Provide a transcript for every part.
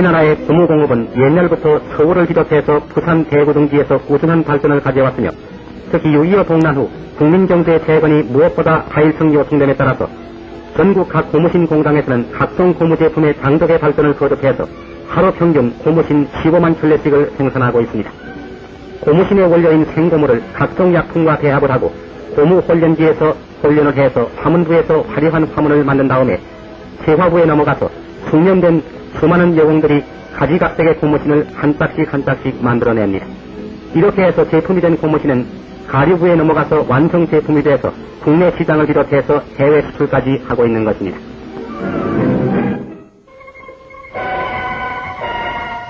맥주공업은 옛날부터 서울을 비롯해서 부산 대구 등지에서 꾸준한 발전을 가져왔으며 특히 6.25 동란 후 국민경제 재건이 무엇보다 하일성 요청됨에 따라서 전국 각 고무신 공장에서는 각종 고무 제품의 장덕의 발전을 거듭해서 하루 평균 고무신 15만 켤레씩을 생산하고 있습니다. 고무신의 원료인 생고무를 각종 약품과 배합을 하고 고무 혼련기에서 혼련을 해서 화문부에서 화려한 화문을 만든 다음에 재화부에 넘어가서 숙련된 수많은 여공들이 가지각색의 고무신을 한 짝씩 한 짝씩 만들어냅니다. 이렇게 해서 제품이 된 고무신은 가류부에 넘어가서 완성 제품이 돼서 국내 시장을 비롯해서 해외 수출까지 하고 있는 것입니다.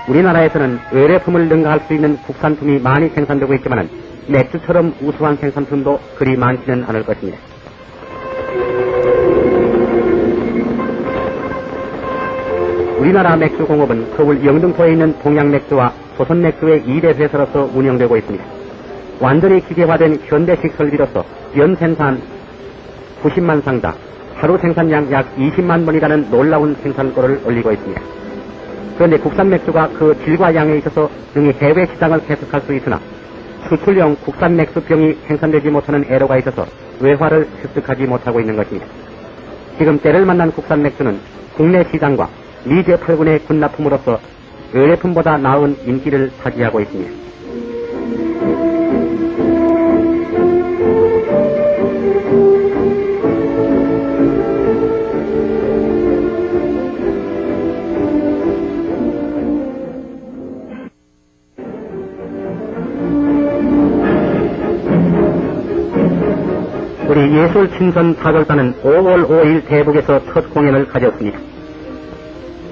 우리나라에서는 의뢰품을 능가할 수 있는 국산품이 많이 생산되고 있지만 맥주처럼 우수한 생산품도 그리 많지는 않을 것입니다. 우리나라 맥주공업은 서울 영등포에 있는 동양맥주와 조선맥주의 2대 회사로서 운영되고 있습니다. 완전히 기계화된 현대식 설비로서 연 생산 90만 상자, 하루 생산량 약 20만 번이라는 놀라운 생산고를 올리고 있습니다. 그런데 국산 맥주가 그 질과 양에 있어서 능히 해외 시장을 개척할 수 있으나 수출용 국산 맥주병이 생산되지 못하는 애로가 있어서 외화를 습득하지 못하고 있는 것입니다. 지금 때를 만난 국산 맥주는 국내 시장과 미 제 8군의 군납품으로서 의뢰품보다 나은 인기를 차지하고 있습니다. 우리 예술 친선 사절단은 5월 5일 대북에서 첫 공연을 가졌습니다.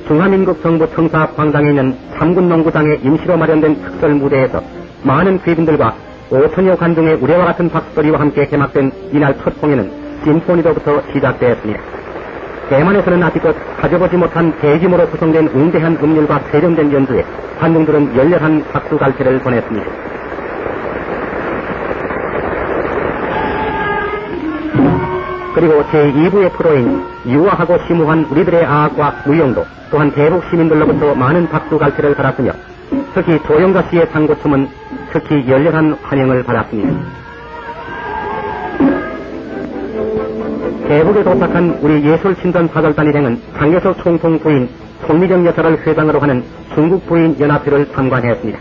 중화민국 정부 청사 광장에 있는 삼군 농구장에 임시로 마련된 특설 무대에서 많은 귀빈들과 5천여 관중의 우레와 같은 박수소리와 함께 개막된 이날 첫 공연은 심포니로부터 시작되었습니다. 대만에서는 아직껏 가져보지 못한 대규모로 구성된 웅대한 음률과 세련된 연주에 관중들은 열렬한 박수 갈채를 보냈습니다. 그리고 제2부의 프로인 유아하고 심오한 우리들의 아학과 무용도 또한 대북 시민들로부터 많은 박수 갈채를 받았으며 특히 조영가 씨의 상고춤은 특히 열렬한 환영을 받았습니다. 대북에 도착한 우리 예술친전 사절단 일행은 장계석 총통 부인 송미정 여사를 회장으로 하는 중국 부인 연합회를 참관했습니다.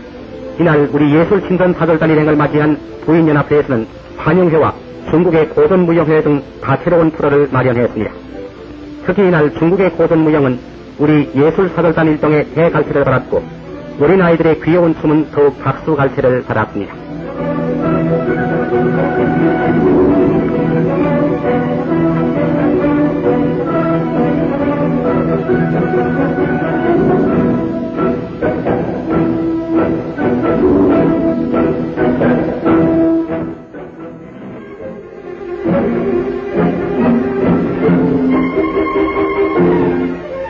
이날 우리 예술친전 사절단 일행을 맞이한 부인 연합회에서는 환영회와 중국의 고전무용회 등 다채로운 프로를 마련했습니다. 특히 이날 중국의 고전무용은 우리 예술사절단 일동의 대갈채를 받았고 어린아이들의 귀여운 춤은 더욱 박수 갈채를 받았습니다.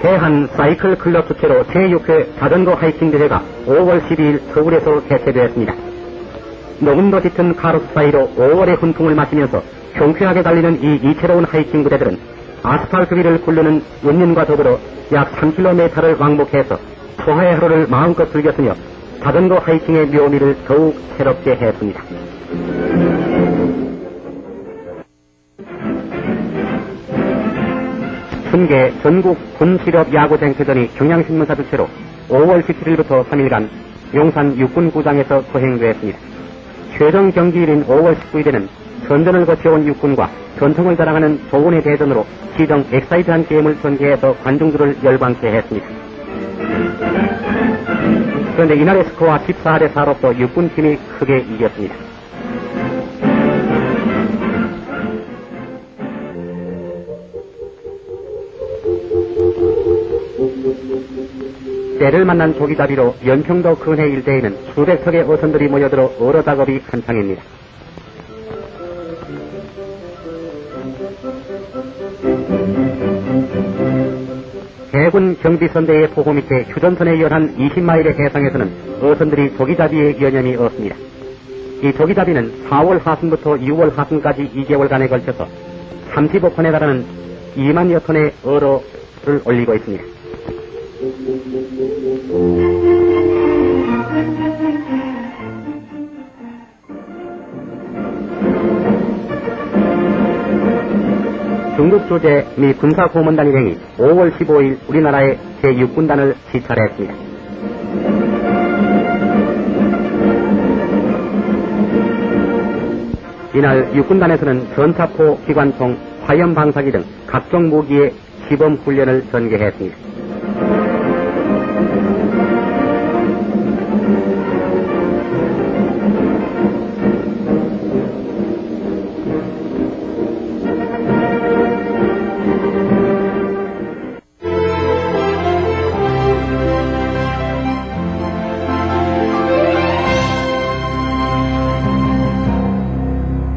대한 사이클 클럽 주최로 제6회 자전거 하이킹 대회가 5월 12일 서울에서 개최되었습니다. 녹음도 짙은 카로스 사이로 5월의 훈풍을 마시면서 경쾌하게 달리는 이 이채로운 하이킹 부대들은 아스팔트 위를 굴르는 은연과 더불어 약 3km를 왕복해서 소화의 하루를 마음껏 즐겼으며 자전거 하이킹의 묘미를 더욱 새롭게 했습니다. 훈계 전국 군실업 야구쟁패전이 경향신문사 주최로 5월 17일부터 3일간 용산 육군구장에서 거행되었습니다. 최종 경기일인 5월 19일에는 전전을 거쳐온 육군과 전통을 자랑하는 조군의 대전으로 시정 엑사이트한 게임을 전개해서 관중들을 열광케 했습니다. 그런데 이날의 스코어 14대 4로서 육군팀이 크게 이겼습니다. 때를 만난 조기잡이로 연평도 근해 일대에는 수백 척의 어선들이 모여들어 어로 작업이 한창입니다. 해군 경비선대의 보호 밑에 휴전선에 열한 20마일의 해상에서는 어선들이 조기잡이의 여념이 없습니다. 이 조기잡이는 4월 하순부터 6월 하순까지 2개월간에 걸쳐서 35톤에 달하는 2만여 톤의 어로를 올리고 있습니다. 중국 조제 미 군사고문단 일행이 5월 15일 우리나라의 제6군단을 지철했습니다. 이날 6군단에서는 전차포, 기관총, 화염방사기 등 각종 무기의 시범 훈련을 전개했습니다.